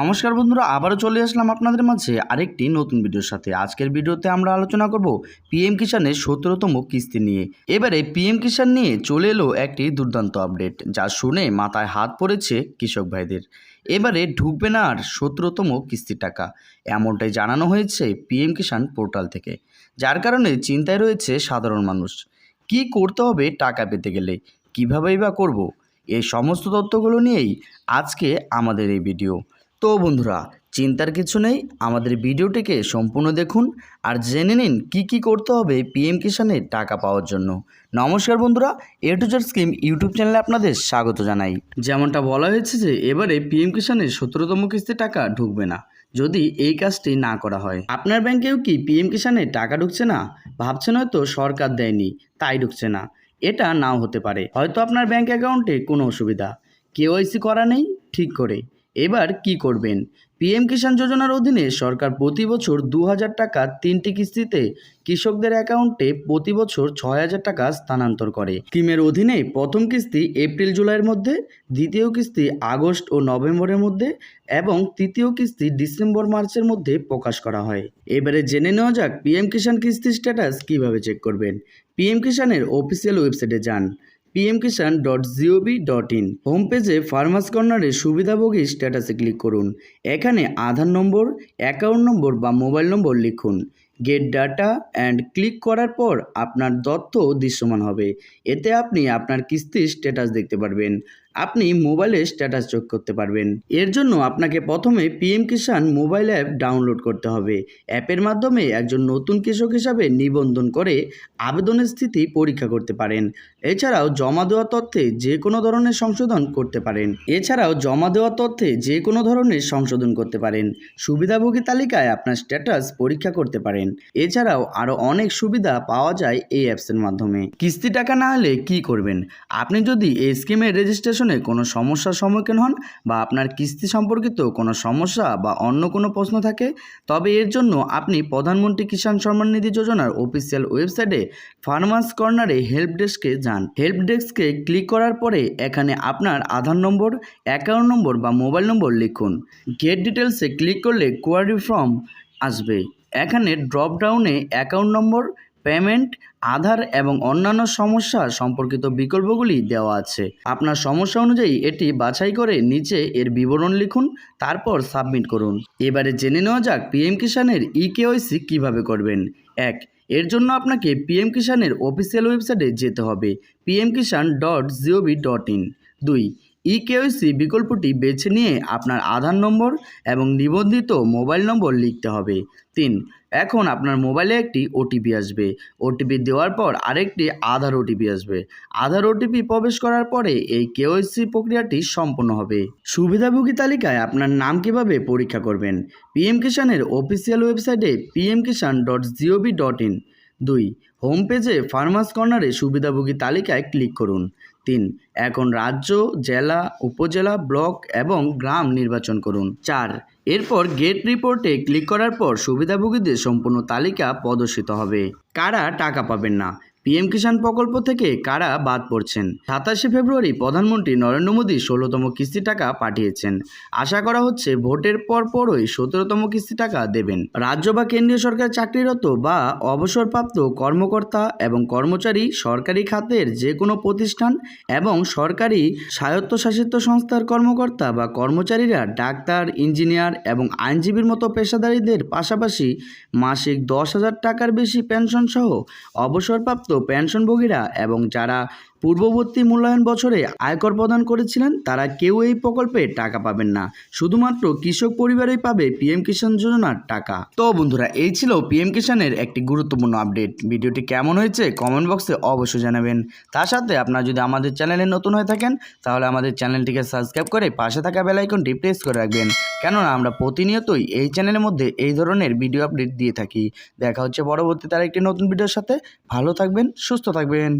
নমস্কার বন্ধুরা, আবারও চলে আসলাম আপনাদের মাঝে আরেকটি নতুন ভিডিওর সাথে। আজকের ভিডিওতে আমরা আলোচনা করব পিএম কিষানের সতেরোতম কিস্তি নিয়ে। এবারে পিএম কিষান নিয়ে চলে এলো একটি দুর্দান্ত আপডেট, যা শুনে মাথায় হাত পড়েছে কৃষক ভাইদের। এবারে ঢুকবে না আর সতেরোতম কিস্তির টাকা, এমনটাই জানানো হয়েছে পিএম কিষান পোর্টাল থেকে, যার কারণে চিন্তায় রয়েছে সাধারণ মানুষ। কি করতে হবে টাকা পেতে গেলে? কীভাবেই বা করব? এই সমস্ত তথ্যগুলো নিয়েই আজকে আমাদের এই ভিডিও। তো বন্ধুরা, চিন্তার কিছু নেই, আমাদের ভিডিওটিকে সম্পূর্ণ দেখুন আর জেনে নিন কী কী করতে হবে পিএম কিষানের টাকা পাওয়ার জন্য। নমস্কার বন্ধুরা, A to Z scheme YouTube চ্যানেলে আপনাদের স্বাগত জানাই। যেমনটা বলা হয়েছে যে, এবারে পিএম কিষানের সতেরোতম কিস্তি টাকা ঢুকবে না, যদি এই কাজটি না করা হয়। আপনার ব্যাংকেও কি পিএম কিষানে টাকা ঢুকছে না? ভাবছেন হয়তো সরকার দেয়নি, তাই ঢুকছে না। এটা নাও হতে পারে। হয়তো আপনার ব্যাংক অ্যাকাউন্টে কোনো অসুবিধা। কেওয়াইসি করা নেই, ঠিক করে। এবার কি করবেন? পিএম কিষাণ যোজনার অধীনে সরকার প্রতি বছর দু হাজার টাকা তিনটি কিস্তিতে কৃষকদের অ্যাকাউন্টে প্রতি বছর ছয় হাজার টাকা স্থানান্তর করে। স্কিমের অধীনে প্রথম কিস্তি এপ্রিল জুলাইয়ের মধ্যে, দ্বিতীয় কিস্তি আগস্ট ও নভেম্বরের মধ্যে এবং তৃতীয় কিস্তি ডিসেম্বর মার্চের মধ্যে প্রকাশ করা হয়। এবারে জেনে নেওয়া যাক পিএম কিষাণ কিস্তির স্ট্যাটাস কীভাবে চেক করবেন। পিএম কিষাণের অফিসিয়াল ওয়েবসাইটে যান। PM Kisan dot GOV dot in home পেজে ফার্মাস কর্নারের সুবিধাভোগী স্ট্যাটাসে ক্লিক করুন। এখানে আধার নম্বর অ্যাকাউন্ট নম্বর বা মোবাইল নম্বর লিখুন। গেট ডাটা অ্যান্ড ক্লিক করার পর আপনার তথ্য দৃশ্যমান হবে। এতে আপনি আপনার কিস্তির স্ট্যাটাস দেখতে পারবেন। আপনি মোবাইলে স্ট্যাটাস যোগ করতে পারবেন। এর জন্য আপনাকে প্রথমে PM Kisan mobile app download করতে হবে। অ্যাপের মাধ্যমে একজন নতুন কৃষক হিসাবে নিবন্ধন করে আবেদনের স্থিতি পরীক্ষা করতে পারেন। এছাড়াও জমা দেওয়া তথ্যে যে কোনো ধরনের সংশোধন করতে পারেন। এছাড়াও জমা দেওয়া তথ্যে যে কোনো ধরনের সংশোধন করতে পারেন। সুবিধাভোগী তালিকায় আপনার স্ট্যাটাস পরীক্ষা করতে পারেন। এছাড়াও আরও অনেক সুবিধা পাওয়া যায় এই অ্যাপসের মাধ্যমে। কিস্তি টাকা না হলে কি করবেন? আপনি যদি এই স্কিমের রেজিস্ট্রেশনে কোনো সমস্যার সম্মুখীন হন বা আপনার কিস্তি সম্পর্কিত কোনো সমস্যা বা অন্য কোনো প্রশ্ন থাকে? তবে এর জন্য আপনি প্রধানমন্ত্রী কিষাণ সম্মান নিধি যোজনার অফিসিয়াল ওয়েবসাইটে ফার্মার্স কর্নারে হেল্প ডেস্কে যান। হেল্প ডেস্কে ক্লিক করার পরে এখানে আপনার আধার নম্বর, অ্যাকাউন্ট নম্বর বা মোবাইল নম্বর লিখুন। গেট ডিটেলসে ক্লিক করলে কোয়ারি ফর্ম আসবে। এখানে ড্রপ ডাউনে অ্যাকাউন্ট নম্বর পেমেন্ট আধার এবং অন্যান্য সমস্যা সম্পর্কিত বিকল্পগুলি দেওয়া আছে। আপনার সমস্যা অনুযায়ী এটি বাছাই করে নিচে এর বিবরণ লিখুন, তারপর সাবমিট করুন। এবারে জেনে নেওয়া যাক পিএম কিষানের ই কেওয়াইসি কীভাবে করবেন। এক, এর জন্য আপনাকে পিএম কিষানের অফিসিয়াল ওয়েবসাইটে যেতে হবে PM Kisan dot GOV dot in দুই ই কেওয়াইসি বিকল্পটি বেছে নিয়ে আপনার আধার নম্বর এবং নিবন্ধিত মোবাইল নম্বর লিখতে হবে। তিন, এখন আপনার মোবাইলে একটি ওটিপি আসবে। ওটিপি দেওয়ার পর আরেকটি আধার ওটিপি আসবে। আধার ওটিপি প্রবেশ করার পরে এই কেওয়াইসি প্রক্রিয়াটি সম্পন্ন হবে। সুবিধাভোগী তালিকায় আপনার নাম কীভাবে পরীক্ষা করবেন? পিএম কিষানের অফিসিয়াল ওয়েবসাইটে PM Kisan dot GOV dot in দুই হোম পেজে ফার্মাস কর্নারে সুবিধাভোগী তালিকায় ক্লিক করুন। তিন। এখন রাজ্য, জেলা, উপজেলা, ব্লক এবং গ্রাম নির্বাচন করুন। চার। এরপর গেট রিপোর্টে ক্লিক করার পর সুবিধাভোগীদের সম্পূর্ণ তালিকা প্রদর্শিত হবে। কারা টাকা পাবেন না? পিএম কিষাণ প্রকল্প থেকে কারা বাদ পড়ছেন? সাতাশে ফেব্রুয়ারি প্রধানমন্ত্রী নরেন্দ্র মোদী ষোলোতম কিস্তি টাকা পাঠিয়েছেন। আশা করা হচ্ছে ভোটের পর পরই সতেরোতম কিস্তি টাকা দেবেন। রাজ্য বা কেন্দ্রীয় সরকার চাকরিরত বা অবসরপ্রাপ্ত কর্মকর্তা এবং কর্মচারী সরকারি খাতের যে কোনো প্রতিষ্ঠান এবং সরকারি স্বায়ত্তশাসিত সংস্থার কর্মকর্তা বা কর্মচারীরা ডাক্তার, ইঞ্জিনিয়ার এবং আইনজীবীর মতো পেশাদারীদের পাশাপাশি মাসিক দশ হাজার টাকার বেশি পেনশন সহ অবসরপ্রাপ্ত পেনশনভোগীরা এবং যারা পূর্ববর্তী মূল্যায়ন বছরে আয়কর প্রদান করেছিলেন, তারা কেউ এই প্রকল্পে টাকা পাবেন না। শুধুমাত্র কৃষক পরিবারই পাবে পিএম কিষাণ যোজনার টাকা। তো বন্ধুরা, এই ছিল পিএম কিষাণের একটি গুরুত্বপূর্ণ আপডেট। ভিডিওটি কেমন হয়েছে কমেন্ট বক্সে অবশ্যই জানাবেন। তার সাথে আপনারা যদি আমাদের চ্যানেলে নতুন হয়ে থাকেন, তাহলে আমাদের চ্যানেলটিকে সাবস্ক্রাইব করে পাশে থাকা বেলাইকনটি প্রেস করে রাখবেন। কেননা, আমরা প্রতিনিয়তই এই চ্যানেলের মধ্যে এই ধরনের ভিডিও আপডেট দিয়ে থাকি। দেখা হচ্ছে পরবর্তী পরবর্তীতে আরেকটি নতুন ভিডিওর সাথে। ভালো থাকবেন, সুস্থ থাকবেন।